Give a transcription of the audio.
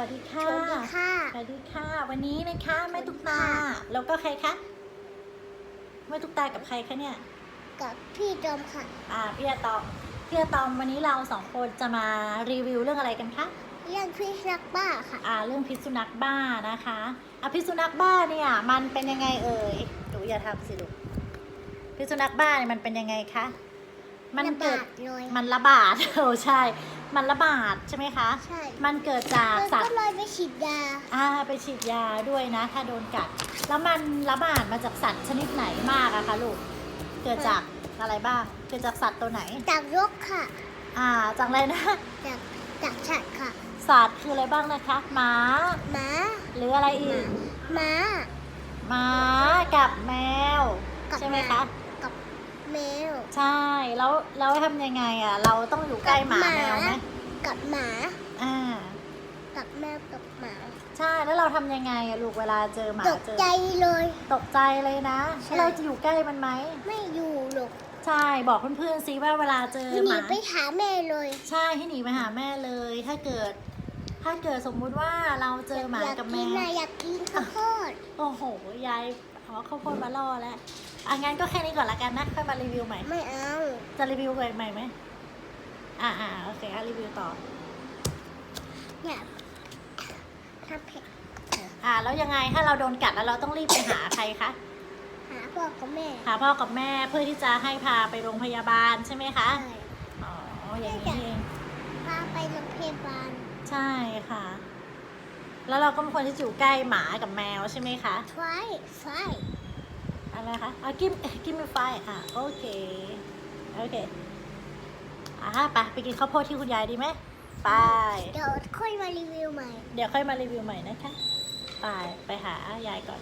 วัสดีค่ะ สวัสดีค่ะ สวัสดีค่ะ วันนี้นะคะแม่ตุ๊กตา แล้วก็ใครคะแม่ตุ๊กตากับใครคะเนี่ย กับพี่จอมค่ะ อ่าพี่อาตอมพี่อาตอมวันนี้เราสองคนจะมารีวิวเรื่องอะไรกันคะ เรื่องพี่รักบ้าค่ะ อ่า เรื่องพิษสุนัขบ้านะคะอะพิษสุนัขบ้าเนี่ยมันเป็นยังไงเอ่ยดูอย่าทำสิลูกพิษสุนัขบ้าเนี่ยมันเป็นยังไงคะ มันเกิด ระบาดเลยมันระบาด โอ้ใช่ มันระบาดใช่ไหมคะ ใช่มันเกิดจากแล้วสัตก็ว์เลยไปฉีดยาอ่าไปฉีดยาด้วยนะ ถ้าโดนกัด แล้วมันระบาดมาจากสัตว์ชนิดไหนมากอะคะลูก เกิดจากอะไรบ้าง เกิดจากสัตว์ตัวไหน จากรกค่ะ อ่า จากอะไรนะ จากจากฉัดค่ะสัตว์คืออะไรบ้างนะคะ หมา หมาหรืออะไรหอีมากหมา หมากับแมว กับใช่ไหมคะกับ แมว ใช่แล้วแล้วทำยังไงอะเราต้องอยู่ใกล้หมากับหมา แมวไหมกับหมา อ่า กับแมวกับหมา ใช่แล้วเราทำยังไงอะลูกเวลาเจอหมาตกเจอใจเลย ตกใจเลยนะใช่ แล้วเราจะอยู่ใกล้มันไหมไม่อยู่หรอกใช่บอกเพื่อนๆซิว่าเวลาเจอหหนีมา ไปหาแม่เลย ใช่ให้หนีไปหาแม่เลย ถ้าเกิด ถ้าเกิดสมมุติว่าเราเจอหมาอยากกับแมกินว นะอยากกินข้าวโพด โอ้โห ยายเอาข้าวโพดมาล่อแล้ว อะงั้นก็แค่นี้ก่อนละกันนะ ค่อยมารีวิวใหม่ ไม่เอาจะรีวิวใหม่ไหมอ่าอ่าโอเคอะรีวิวต่อเนี่ยทำเผ็ดอ่าแล้วยังไงถ้าเราโดนกัดแล้วเราต้องรีบไปหาใครคะ หาพ่อกับแม่หาพ่อกับแม่เพื่อที่จะให้พาไปโรงพยาบาลใช่ไหมคะ ใช่อ๋อ อย่างนี้เอง พาไปโรงพยาบาลใช่ค่ะ แล้วเราก็ควรที่จะอยู่ใกล้หมากับแมวใช่ไหมคะไฟไฟ อะไรคะอะกิมกิมไฟอะโอเค โอเคอะไปไปกินข้าวโพดที่คุณยายดีไหมไป เดี๋ยวค่อยมารีวิวใหม่ เดี๋ยวค่อยมารีวิวใหม่นะคะ ไป ไปหายายก่อน